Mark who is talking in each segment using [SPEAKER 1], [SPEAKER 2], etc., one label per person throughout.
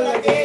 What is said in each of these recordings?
[SPEAKER 1] la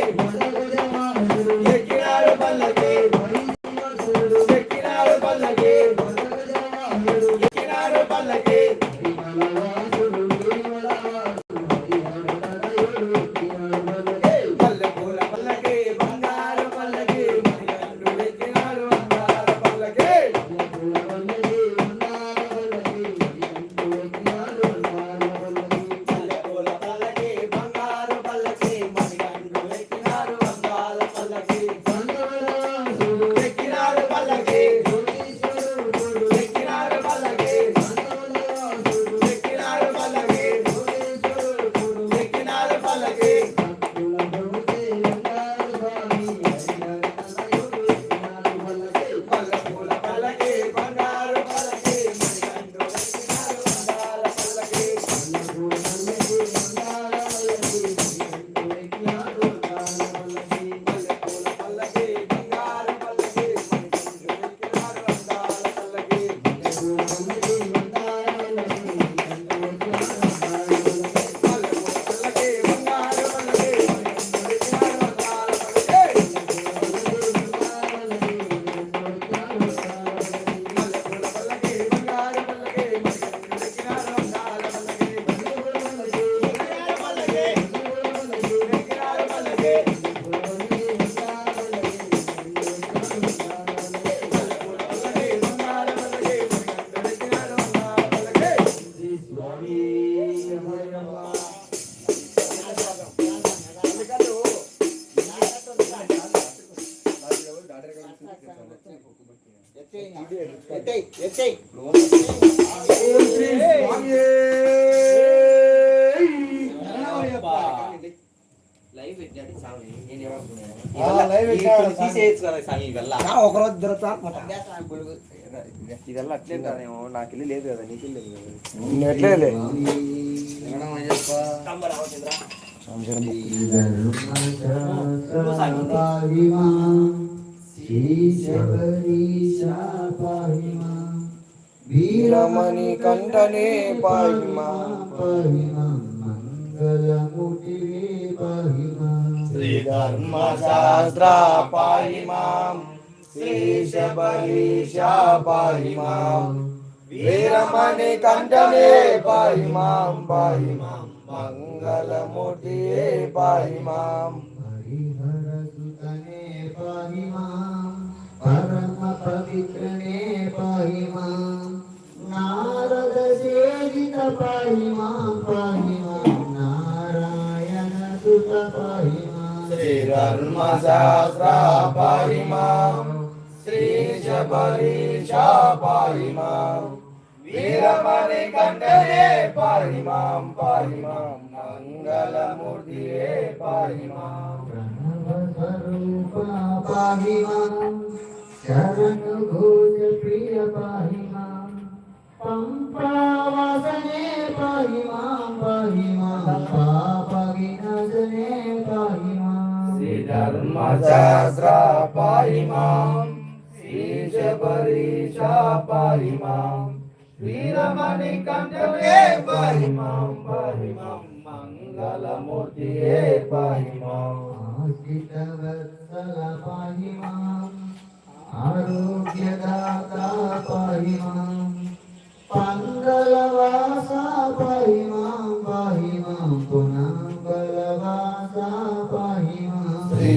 [SPEAKER 2] हो,
[SPEAKER 3] म्हणजे वीरमणी कंठने पाहिमा पाहिमा मंगल मुठी पाहिमा
[SPEAKER 1] श्रीधर्मशास्त्रा पाहि माम् शेषबलीशा पाहि माम् वीरमणिकण्ठने पाहि माम् पाहि माम् मङ्गलमुटिये पाहि माम्
[SPEAKER 3] हरिहरसुतने पाहि माम् परमपवित्रने पाहि माम् नारदसेवित पाहि माम् पाहि माम् नारायणसुत पाहि
[SPEAKER 1] श्रीधर्मसहस्रा पाहि माम् श्रीशबरीशा पाहि माम् वीरमणिकण्ठये पाहि माम् पाहि माम् मङ्गलमूर्तिये पाहि माम् धर्मशास्त्रा पाहि मां शीशपरीशा पाहि मां श्रीरमणिकण्ठे पाहि मां पाहि मां मङ्गलमूर्तिये पाहि मां
[SPEAKER 3] किटवत्सल पाहि मां आरोग्यदाता पाहि मां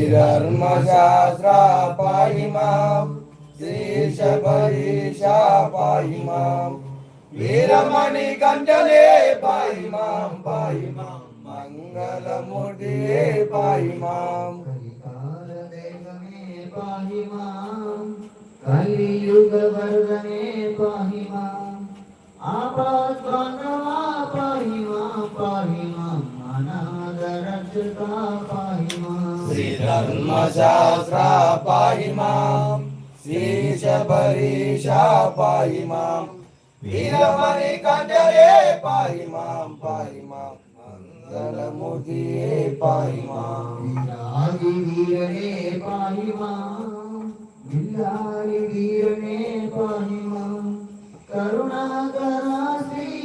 [SPEAKER 1] श्रीधर्मशास्त्रा पाहि माम् शेषपरीशा पाहि माम् वीरमणिकण्ठले पाहि मां पाहि पाई माम पाई
[SPEAKER 3] माम पाहि माम् कलियुगवर्धने पाहि माम् आपात्मानवा पाहि मां पाहि
[SPEAKER 1] धर्मशास्त्रा पाहि माम् शीशपरीशा पाहि माम् वीरमणिकण्ठरे पाहि माम् पाहि माम् मङ्गलमुदिये पाहि माम्
[SPEAKER 3] वीरने पाहि माम् बिल्लारि वीरने पाहि माम् करुणाकरा Shri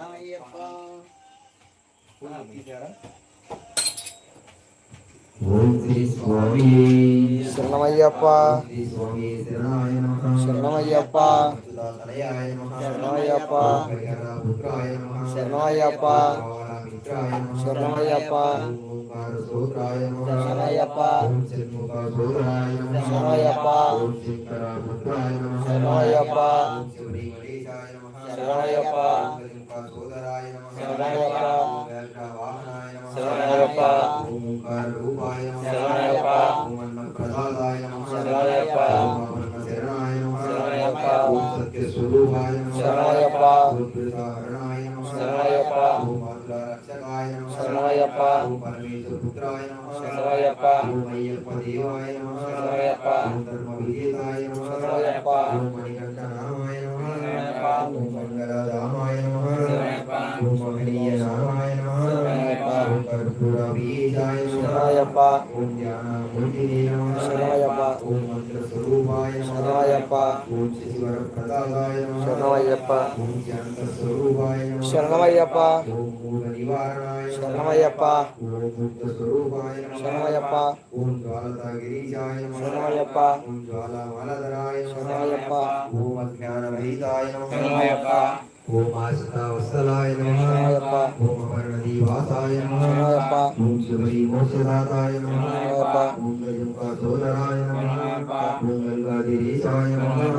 [SPEAKER 4] Sernama
[SPEAKER 2] ya pa.
[SPEAKER 5] Sernama
[SPEAKER 1] ya pa.
[SPEAKER 5] Sernama ya pa. Sernama
[SPEAKER 4] ya pa.
[SPEAKER 5] Sernama
[SPEAKER 4] ya
[SPEAKER 5] pa. Sernama
[SPEAKER 1] ya pa.
[SPEAKER 5] Sernama ya
[SPEAKER 1] pa.
[SPEAKER 5] Sernama ya pa. శరణాయప్ప
[SPEAKER 1] శరణాయప్ప శరణాయప్ప శరణాయప్ప
[SPEAKER 5] మంగళరామాయ మంగళీయరామాయ కర్పూరబీజాయ శరణాయప్ప
[SPEAKER 1] శరణాయప్ప
[SPEAKER 5] ರೂಪಾಯ ಶರಣಾಯಪ್ಪ ಓಂ ಸಚಿವರ ಪ್ರದಾಯ ಶರಣಮಯ್ಯಪ್ಪ ಓಂ ಶಾಂತ ಸ್ವರೂಪಾಯ ಶರಣಮಯ್ಯಪ್ಪ ಓಂ ಮೂಲ ನಿವಾರಣಾಯ ಶರಣಮಯ್ಯಪ್ಪ ಓಂ ಮುಕ್ತ ಸ್ವರೂಪಾಯ ಶರಣಮಯ್ಯಪ್ಪ ಓಂ ಜ್ವಾಲತಾಗಿರೀಜಾಯ ಶರಣಮಯ್ಯಪ್ಪ ಓಂ ಜ್ವಾಲಾಮಲಧರಾಯ ಶರಣಮಯ್ಯಪ್ಪ ಓಂ ಅಜ್ಞಾನ ರಹಿತಾಯ ಶರಣಮಯ್ಯಪ್ಪ ஓம் ஆசதாவஸ்தலாய நமः ஓம் அபர்ணதீவாசாய நமः ஓம் சுபரி மோசதாதாய நமः ஓம் கஜம்பாசோதராய நமः ஓம் கங்காதிரேசாய நமः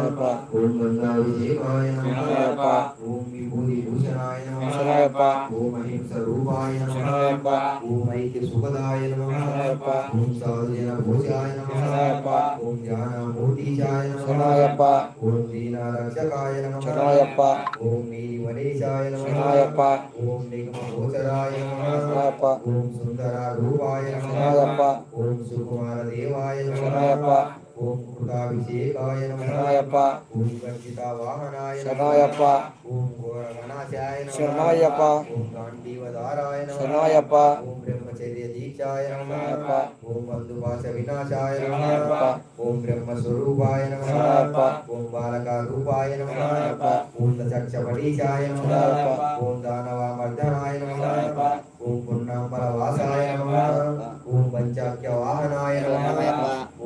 [SPEAKER 5] ஓம் கங்காவிஜேகாய நமः ஓம் விபூதிபூஷணாய
[SPEAKER 1] நமः
[SPEAKER 5] ஓம் அஹிம்சரூபாய
[SPEAKER 1] நமः
[SPEAKER 5] ஓம் ஐக்கியசுபதாய நமः ஓம் சாதுஜனபூஜாய நமः ஓம் ஞானமூர்த்திஜாய நமः ஓம் தீனாரக்ஷகாய நமः ஓம் శ్రీవనేశాయ నమః ఓం నిగమగోచరాయ నమః ఓం సుందర రూపాయ నమః ఓం సుకుమార దేవాయ నమః ஓம் குடாபிஷேகாய நமகாயப்பா ஓம் கர்ஜிதா வாகனாய சரணாயப்பா ஓம் கோரகணாசாய சரணாயப்பா ஓம் காண்டீவதாராய சரணாயப்பா ஓம் பிரம்மச்சரிய தீட்சாய நமகாயப்பா ஓம் பந்துபாச விநாசாய நமகாயப்பா ஓம் பிரம்மஸ்வரூபாய நமகாயப்பா ஓம் பாலகா ரூபாய நமகாயப்பா ஓம் தசக்ஷ படீசாய நமகாயப்பா ஓம் தானவாமர்தனாய நமகாயப்பா ஓம் புண்ணாம்பல வாசாய நமகாயப்பா ఓం పంచాఖ్య వాహనాయ నమః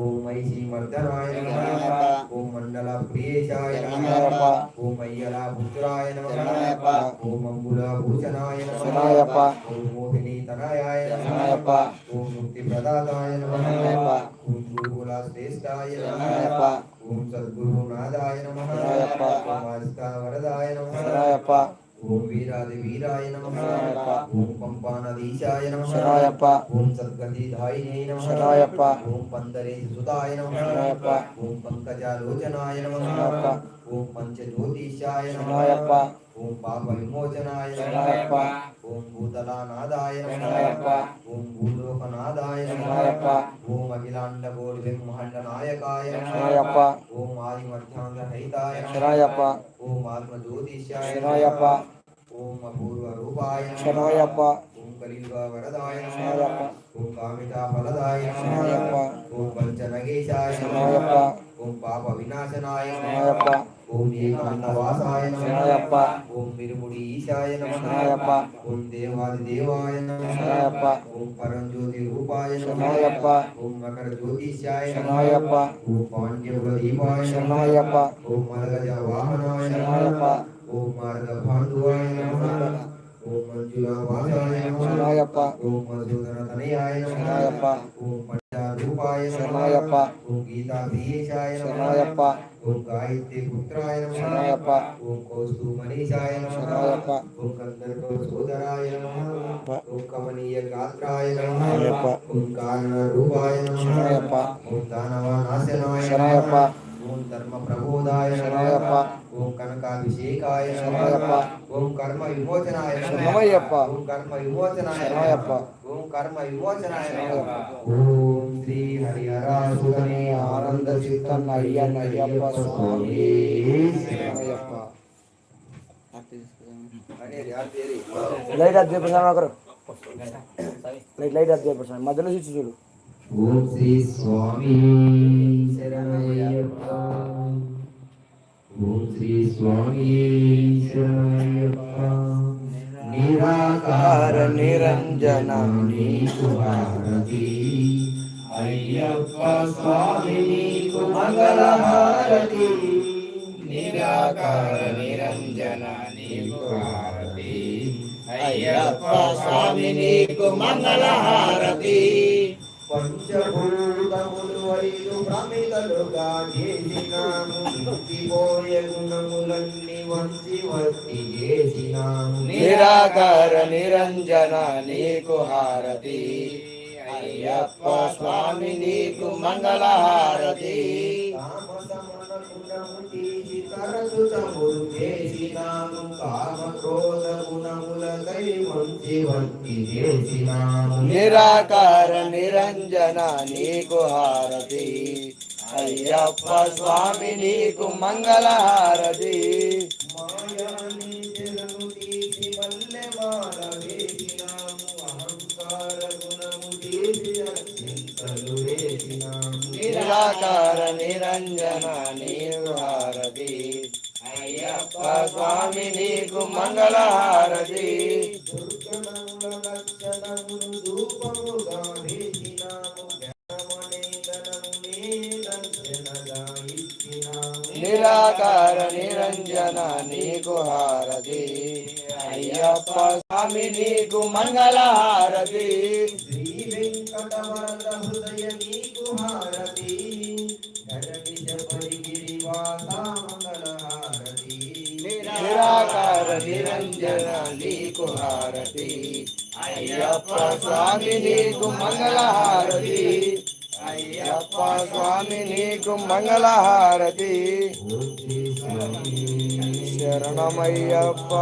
[SPEAKER 5] ఓం ఐశ్రీ ఓం మండల ప్రియేశాయ ఓం అయ్యల పుత్రాయ ఓం అంబుల భూషణాయ ఓం మోహిని ఓం ముక్తి ప్రదాతాయ ఓం గురుకుల శ్రేష్టాయ ఓం సద్గురునాథాయ వరదాయ నమః ఓం వీరాది వీరాయ నమ ఓం పంపానదీశాయ నమ శరాయప్ప ఓం సద్గతిధాయినే నమ శరాయప్ప ఓం పందరే సుతాయ నమ శరాయప్ప ఓం పంకజాలోచనాయ నమ శరాయప్ప ಓಂ ಪಂಚಜ್ಯೋತಿಷಾಯ ನಮಃ ಓಂ ಪಾಪ ವಿಮೋಚನಾಯ ನಮಃ ಓಂ ಭೂತಲಾನಾದಾಯ ನಮಃ ಓಂ ಭೂಲೋಕನಾದಾಯ ನಮಃ ಓಂ ಅಖಿಲಾಂಡ ಕೋಟಿ ಬ್ರಹ್ಮಾಂಡ ನಾಯಕಾಯ ನಮಃ ಓಂ ಆದಿ ಮಧ್ಯಾಂಗ ರಹಿತಾಯ ನಮಃ ಓಂ ಆತ್ಮ ಜ್ಯೋತಿಷಾಯ ನಮಃ ಓಂ ಅಪೂರ್ವ ರೂಪಾಯ ನಮಃ ಓಂ ಕಲಿಯುಗ ವರದಾಯ ನಮಃ ಓಂ ಕಾಮಿತಾ ಫಲದಾಯ ನಮಃ ಓಂ ಪಂಚನಗೇಶಾಯ ನಮಃ ಓಂ ಪಾಪ ವಿನಾಶನಾಯ ನಮಃ ಓಂ ಏಕಾಂತವಾಸಾಯ ನಮಃ ಓಂ ಬಿರುಮುಡಿ ಈಶಾಯ ನಮಃ ಓಂ ದೇವಾದಿ ದೇವಾಯ ನಮಃ ಓಂ ಪರಂಜ್ಯೋತಿ ರೂಪಾಯ ನಮಃ ಓಂ ಮಕರ ಜ್ಯೋತಿಷ್ಯಾಯ ನಮಃ ಓಂ ಪಾಂಡ್ಯವ ದೀಪಾಯ ನಮಃ ಓಂ ಮರಗಜ ವಾಹನಾಯ ನಮಃ ಓಂ ಮಾರ್ಗ ಬಾಂಧುವಾಯ ನಮಃ ಓಂ ಮಂಜುಳ ವಾಸಾಯ ನಮಃ ಓಂ ಮಧುಧನ ತನಯಾಯ ನಮಃ ಓಂ ಶರಣಾಯಪ್ಪ ಓಂ ಗೀತಾ ವಿಯೇಶಾಯ ಶರಣಾಯಪ್ಪ ಓಂ ಗಾಯತ್ರಿ ಪುತ್ರಾಯ ನಮಃ ಶರಣಾಯಪ್ಪ ಓಂ ಕೋಸ್ತು ಮನೀಷಾಯ ನಮಃ ಶರಣಾಯಪ್ಪ ಓಂ ಕಂದರ್ಪ ಸೋದರಾಯ ನಮಃ ಓಂ ಕಮನೀಯ ಗಾತ್ರಾಯ ನಮಃ ಶರಣಾಯಪ್ಪ ಓಂ ಕಾರಣ ರೂಪಾಯ ನಮಃ ಶರಣಾಯಪ್ಪ ಓಂ ದಾನವ ನಾಶನಾಯ ಶರಣಾಯಪ್ಪ ಓಂ ಧರ್ಮ ಪ್ರಬೋಧಾಯ ಶರಣಾಯಪ್ಪ ಓಂ ಕನಕಾಭಿಷೇಕಾಯ ಶರಣಾಯಪ್ಪ ಓಂ ಕರ್ಮ ವಿಮೋಚನಾಯ ಶರಣಮಯ್ಯಪ್ಪ ಓಂ ಕರ್ಮ ವಿಮೋಚನಾಯ ಶರಣಾಯಪ್ಪ ಓಂ ಕರ್ಮ ವಿಮೋಚನಾಯ ಶರಣಾಯಪ್ಪ ಓಂ శ్రీ హరిహరాసుడనే ఆనంద చిత్తం అయ్యన్న అయ్యప్ప స్వామి
[SPEAKER 1] లైట్ అది ప్రసాద్ ఒకరు లైట్ లైట్ ప్రసాద్ మధ్యలో చూసి చూడు
[SPEAKER 5] ఓం శ్రీ స్వామి శరణయ్యప్ప ఓం శ్రీ స్వామి శరణయ్యప్ప నిరాకార నిరంజన నీ భారతి అయ్యప్ప స్వామి నీకు మంగళహారతి నిరాకార నిరంజన
[SPEAKER 1] నీకు హారతి
[SPEAKER 2] అయ్యప్ప
[SPEAKER 4] స్వామి నీకు మంగళహారతి
[SPEAKER 5] పంచభూతములు ఐదు ప్రమిదలుగా చేసినాను ముక్తిపోయే వంచి వర్తి చేసినాను
[SPEAKER 1] నిరాకార నిరంజన నీకు హారతి అయ్యప్ప స్వామి నీకు మంగళహారతి నిరాకార నిరంజన నీకు హారతి అయ్యప్ప స్వామి నీకు మంగళహారతి
[SPEAKER 5] మాయాన్ని
[SPEAKER 1] నిరాకార నిరంజన నీరు అయ్యప్ప స్వామి నీకు మంగళహారది నిరాకార నిరంజన నీకు హారది అయ్యప్ప స్వామి నీకు మంగళహారది
[SPEAKER 5] శ్రీ వెంకటవర
[SPEAKER 1] నిరంజన నీకు హారతి అయ్యప్ప స్వామి నీకు మంగళహారతి అయ్యప్ప స్వామి నీకు మంగళహారతి
[SPEAKER 5] శరణమయ్యప్ప